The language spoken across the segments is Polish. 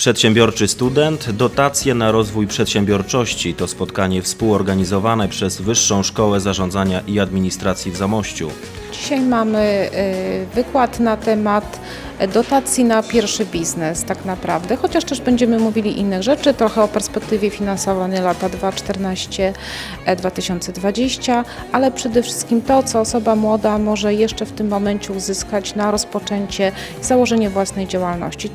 Przedsiębiorczy student, dotacje na rozwój przedsiębiorczości to spotkanie współorganizowane przez Wyższą Szkołę Zarządzania i Administracji w Zamościu. Dzisiaj mamy y, wykład na temat dotacji na pierwszy biznes tak naprawdę, chociaż też będziemy mówili innych rzeczy, trochę o perspektywie finansowania lata 2014-2020, ale przede wszystkim to, co osoba młoda może jeszcze w tym momencie uzyskać na rozpoczęcie i założenie własnej działalności.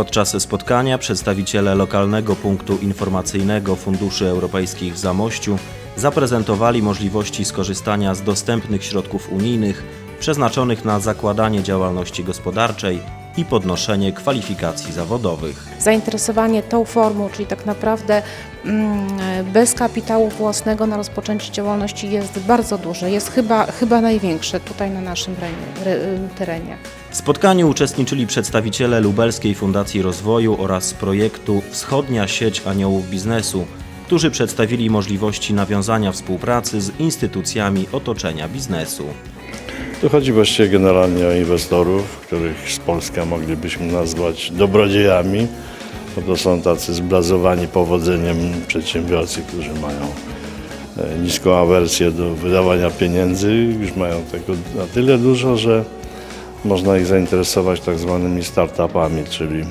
Podczas spotkania przedstawiciele lokalnego punktu informacyjnego Funduszy Europejskich w Zamościu zaprezentowali możliwości skorzystania z dostępnych środków unijnych przeznaczonych na zakładanie działalności gospodarczej i podnoszenie kwalifikacji zawodowych. Zainteresowanie tą formą, czyli tak naprawdę mm, bez kapitału własnego na rozpoczęcie działalności jest bardzo duże, jest chyba, chyba największe tutaj na naszym renie- re, terenie. W spotkaniu uczestniczyli przedstawiciele Lubelskiej Fundacji Rozwoju oraz projektu Wschodnia Sieć Aniołów Biznesu, którzy przedstawili możliwości nawiązania współpracy z instytucjami otoczenia biznesu. Tu chodzi właściwie generalnie o inwestorów, których z Polska moglibyśmy nazwać dobrodziejami, bo to są tacy zblazowani powodzeniem przedsiębiorcy, którzy mają e, niską awersję do wydawania pieniędzy, już mają tego na tyle dużo, że można ich zainteresować tak zwanymi startupami, czyli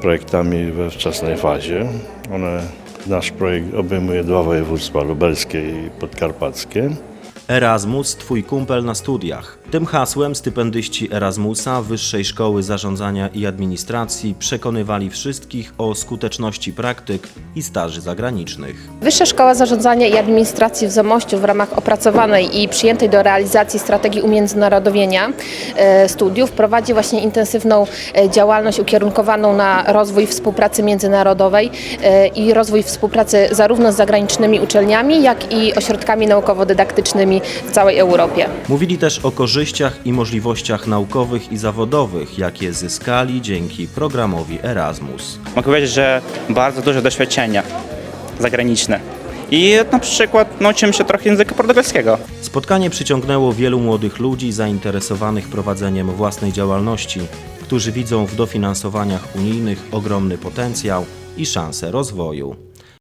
projektami we wczesnej fazie. One, nasz projekt obejmuje dwa województwa, lubelskie i podkarpackie. Erasmus, twój kumpel na studiach. Tym hasłem stypendyści Erasmusa Wyższej Szkoły Zarządzania i Administracji przekonywali wszystkich o skuteczności praktyk i staży zagranicznych. Wyższa Szkoła Zarządzania i Administracji w Zamościu w ramach opracowanej i przyjętej do realizacji strategii umiędzynarodowienia e, studiów prowadzi właśnie intensywną e, działalność ukierunkowaną na rozwój współpracy międzynarodowej e, i rozwój współpracy zarówno z zagranicznymi uczelniami, jak i ośrodkami naukowo-dydaktycznymi w całej Europie. Mówili też o korzyściach i możliwościach naukowych i zawodowych, jakie zyskali dzięki programowi Erasmus. Mogę powiedzieć, że bardzo duże doświadczenie zagraniczne. I na przykład nauczyłem się trochę języka portugalskiego. Spotkanie przyciągnęło wielu młodych ludzi zainteresowanych prowadzeniem własnej działalności, którzy widzą w dofinansowaniach unijnych ogromny potencjał i szansę rozwoju.